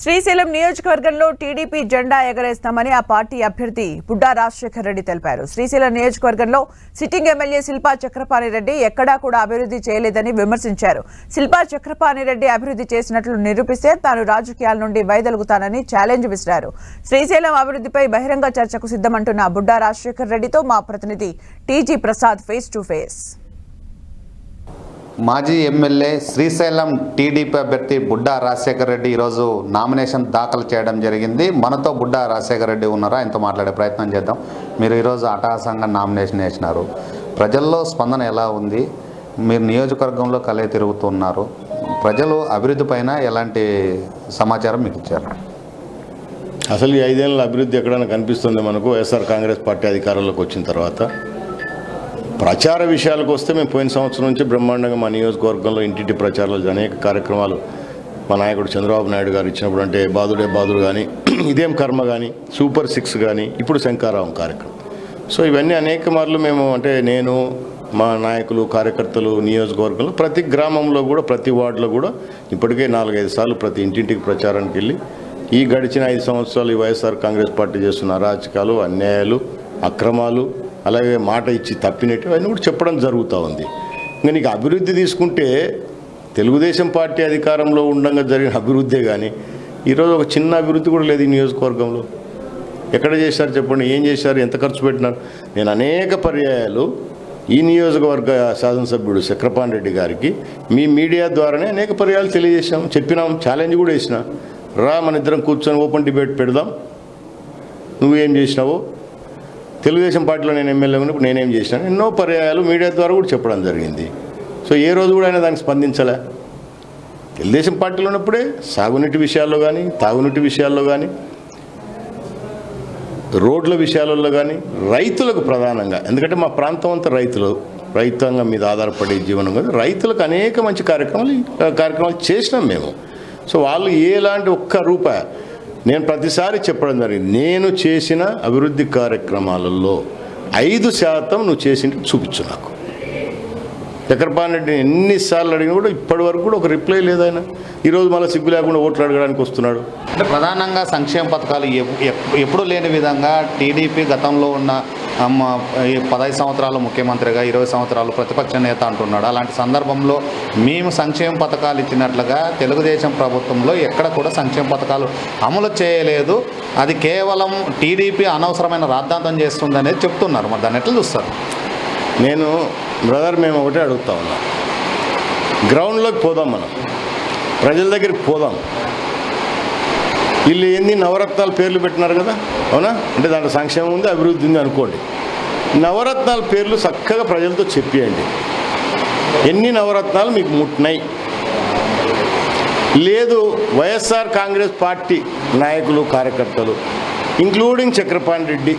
శ్రీశైలం నియోజకవర్గంలో టీడీపీ జెండా ఎగరేస్తామని ఆ పార్టీ అభ్యర్థి బుడ్డా రాజశేఖర్ రెడ్డి తెలిపారు. శ్రీశైలం నియోజకవర్గంలో సిట్టింగ్ ఎమ్మెల్యే శిల్పా చక్రపాణి రెడ్డి ఎక్కడా కూడా అభివృద్ధి చేయలేదని విమర్శించారు. శిల్పా చక్రపాణి రెడ్డి అభివృద్ధి చేసినట్లు నిరూపిస్తే తాను రాజకీయాల నుండి వైదొలుగుతానని ఛాలెంజ్ విసిరారు. శ్రీశైలం అభివృద్ధిపై బహిరంగ చర్చకు సిద్ధమంటున్న బుడ్డా రాజశేఖర్ రెడ్డితో మా ప్రతినిధి TG Prasad face to face మాజీ ఎమ్మెల్యే శ్రీశైలం టీడీపీ అభ్యర్థి బుడ్డా రాజశేఖర రెడ్డి ఈరోజు నామినేషన్ దాఖలు చేయడం జరిగింది. మనతో బుడ్డా రాజశేఖర రెడ్డి ఉన్నారా? ఆయనతో మాట్లాడే ప్రయత్నం చేద్దాం. మీరు ఈరోజు అటాసంగా నామినేషన్ వేసినారు. ప్రజల్లో స్పందన ఎలా ఉంది? మీరు నియోజకవర్గంలో కలే తిరుగుతున్నారు. ప్రజలు అభివృద్ధి పైన ఎలాంటి సమాచారం మీకు ఇచ్చారు? అసలు ఈ ఐదేళ్ళ అభివృద్ధి ఎక్కడైనా కనిపిస్తుంది మనకు? వైఎస్ఆర్ కాంగ్రెస్ పార్టీ అధికారంలోకి వచ్చిన తర్వాత. ప్రచార విషయాలకు వస్తే మేము పోయిన సంవత్సరం నుంచి బ్రహ్మాండంగా మా నియోజకవర్గంలో ఇంటింటి ప్రచారాలు అనేక కార్యక్రమాలు మా నాయకుడు చంద్రబాబు నాయుడు గారు ఇచ్చినప్పుడు అంటే బాదుడే బాదుడు కానీ ఇదేం కర్మ కానీ సూపర్ సిక్స్ కానీ ఇప్పుడు శంకారావం కార్యక్రమం. సో ఇవన్నీ అనేక మార్లు మేము అంటే నేను మా నాయకులు కార్యకర్తలు నియోజకవర్గంలో ప్రతి గ్రామంలో కూడా ప్రతి వార్డులో కూడా ఇప్పటికే నాలుగైదు సార్లు ప్రతి ఇంటింటికి ప్రచారానికి వెళ్ళి ఈ గడిచిన ఐదు సంవత్సరాలు ఈ వైఎస్ఆర్ కాంగ్రెస్ పార్టీ చేస్తున్న అరాచకాలు అన్యాయాలు అక్రమాలు అలాగే మాట ఇచ్చి తప్పినట్టు అవన్నీ కూడా చెప్పడం జరుగుతూ ఉంది. ఇంకా నీకు అభివృద్ధి తీసుకుంటే తెలుగుదేశం పార్టీ అధికారంలో ఉండగా జరిగిన అభివృద్ధే కానీ ఈరోజు ఒక చిన్న అభివృద్ధి కూడా లేదు ఈ నియోజకవర్గంలో. ఎక్కడ చేశారు చెప్పండి ఏం చేశారు ఎంత ఖర్చు పెట్టినారు? నేను అనేక పర్యాయాలు ఈ నియోజకవర్గ శాసనసభ్యుడు చక్రపాణి రెడ్డి గారికి మీ మీడియా ద్వారానే అనేక పర్యాయాలు తెలియజేశాం చెప్పినాం ఛాలెంజ్ కూడా వేసిన. రా మన ఇద్దరం కూర్చొని ఓపెన్ డిబేట్ పెడదాం. నువ్వేం చేసినావు? తెలుగుదేశం పార్టీలో నేను ఎమ్మెల్యే ఉన్నప్పుడు నేనేం చేసినాను ఎన్నో పర్యాయాలు మీడియా ద్వారా కూడా చెప్పడం జరిగింది. సో ఏ రోజు కూడా ఆయన దానికి స్పందించలే. తెలుగుదేశం పార్టీలో ఉన్నప్పుడే సాగునీటి విషయాల్లో కానీ తాగునీటి విషయాల్లో కానీ రోడ్ల విషయాలలో కానీ రైతులకు ప్రధానంగా ఎందుకంటే మా ప్రాంతం అంతా రైతులు రైతాంగం మీద ఆధారపడే జీవనం కదా రైతులకు అనేక మంచి కార్యక్రమాలు కార్యక్రమాలు చేసినాం మేము. సో వాళ్ళు ఎలాంటి ఒక్క రూపాయి నేను ప్రతిసారి చెప్పడం జరిగింది నేను చేసిన అభివృద్ధి కార్యక్రమాలలో ఐదు శాతం నువ్వు చేసింటే చూపించు నాకు. రెడ్డి ఎన్నిసార్లు అడిగినా కూడా ఇప్పటి వరకు కూడా ఒక రిప్లై లేదు ఆయన. ఈరోజు మళ్ళీ సిగ్గు లేకుండా ఓట్లు అడగడానికి వస్తున్నాడు. అంటే ప్రధానంగా సంక్షేమ పథకాలు ఎప్- ఎప్- ఎప్పుడు లేని విధంగా టీడీపీ గతంలో ఉన్న పదహైదు సంవత్సరాలు ముఖ్యమంత్రిగా ఇరవై సంవత్సరాలు ప్రతిపక్ష నేత అంటున్నాడు. అలాంటి సందర్భంలో మేము సంక్షేమ పథకాలు ఇచ్చినట్లుగా తెలుగుదేశం ప్రభుత్వంలో ఎక్కడ కూడా సంక్షేమ పథకాలు అమలు చేయలేదు. అది కేవలం టీడీపీ అనవసరమైన రాద్ధాంతం చేస్తుంది అనేది చెప్తున్నారు. మరి దాన్ని ఎట్లా చూస్తారు? నేను బ్రదర్ మేము ఒకటే అడుగుతా ఉన్నాం. గ్రౌండ్లోకి పోదాం మనం. ప్రజల దగ్గరికి పోదాం. వీళ్ళు ఎన్ని నవరత్నాలు పేర్లు పెట్టినారు కదా? అవునా? అంటే దాంట్లో సంక్షేమం ఉంది అభివృద్ధి ఉంది అనుకోండి. నవరత్నాల పేర్లు చక్కగా ప్రజలతో చెప్పేయండి. ఎన్ని నవరత్నాలు మీకు ముట్టినాయి? లేదు వైఎస్ఆర్ కాంగ్రెస్ పార్టీ నాయకులు కార్యకర్తలు ఇంక్లూడింగ్ చక్రపాణి రెడ్డి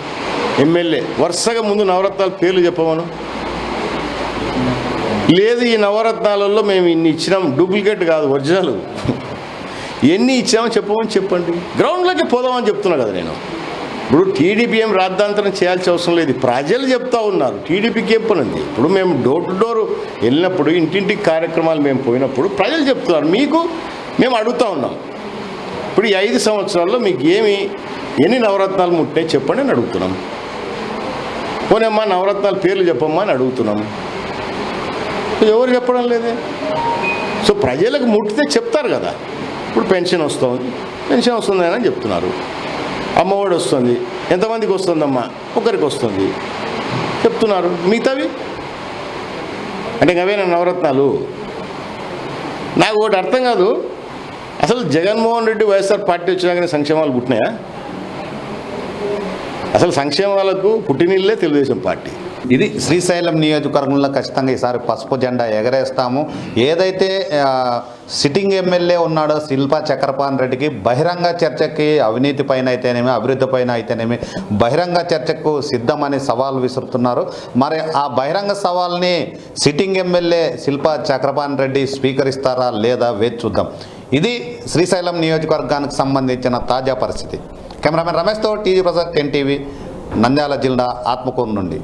ఎమ్మెల్యే వరుసగా ముందు నవరత్నాల పేర్లు చెప్పమను. లేదు ఈ నవరత్నాలలో మేము ఇన్ని ఇచ్చినాం. డూప్లికేట్ కాదు ఒరిజినల్. ఎన్ని ఇచ్చామో చెప్పమని చెప్పండి. గ్రౌండ్లోకి పోదామని చెప్తున్నా కదా నేను. ఇప్పుడు టీడీపీ ఏం రాద్ధాంతరం చేయాల్సిన అవసరం లేదు. ప్రజలు చెప్తా ఉన్నారు. టీడీపీకి ఏం పని ఉంది? ఇప్పుడు మేము డోర్ టు డోర్ వెళ్ళినప్పుడు ఇంటింటికి కార్యక్రమాలు మేము పోయినప్పుడు ప్రజలు చెప్తున్నారు. మీకు మేము అడుగుతా ఉన్నాం. ఇప్పుడు ఈ ఐదు సంవత్సరాల్లో మీకు ఏమి ఎన్ని నవరత్నాలు ముట్టాయి చెప్పండి అని అడుగుతున్నాం. పోనమ్మా నవరత్నాల పేర్లు చెప్పమ్మా అని అడుగుతున్నాం. ఎవరు చెప్పడం లేదే? సో ప్రజలకు ముట్టితే చెప్తారు కదా. ఇప్పుడు పెన్షన్ వస్తుంది. పెన్షన్ వస్తుంది అని చెప్తున్నారు. అమ్మఒడి వస్తుంది. ఎంతమందికి వస్తుందమ్మా? ఒకరికి వస్తుంది. చెప్తున్నారు. మిగతావి? అంటే ఇంకా నవరత్నాలు. నాకు ఒకటి అర్థం కాదు. అసలు జగన్మోహన్ రెడ్డి వైఎస్ఆర్ పార్టీ వచ్చినాకనే సంక్షేమాలు పుట్టినాయా? అసలు సంక్షేమాలకు పుట్టినిల్లే తెలుగుదేశం పార్టీ. ఇది శ్రీశైలం నియోజకవర్గంలో ఖచ్చితంగా ఈసారి పసుపు జెండా ఎగరేస్తాము. ఏదైతే సిట్టింగ్ ఎమ్మెల్యే ఉన్నాడో శిల్పా చక్రపాన్ రెడ్డికి బహిరంగ చర్చకి అవినీతి పైన అయితేనేమి అభివృద్ధి పైన అయితేనేమి బహిరంగ చర్చకు సిద్ధమని సవాల్ విసురుతున్నారు. మరి ఆ బహిరంగ సవాల్ని సిట్టింగ్ ఎమ్మెల్యే శిల్పా చక్రపాన్ రెడ్డి స్వీకరిస్తారా లేదా వేచి చూద్దాం. ఇది శ్రీశైలం నియోజకవర్గానికి సంబంధించిన తాజా పరిస్థితి. కెమెరామెన్ రమేష్తో టీవీ ప్రసాద్ ఎన్టీవీ నంద్యాల జిల్లా ఆత్మకూరు నుండి.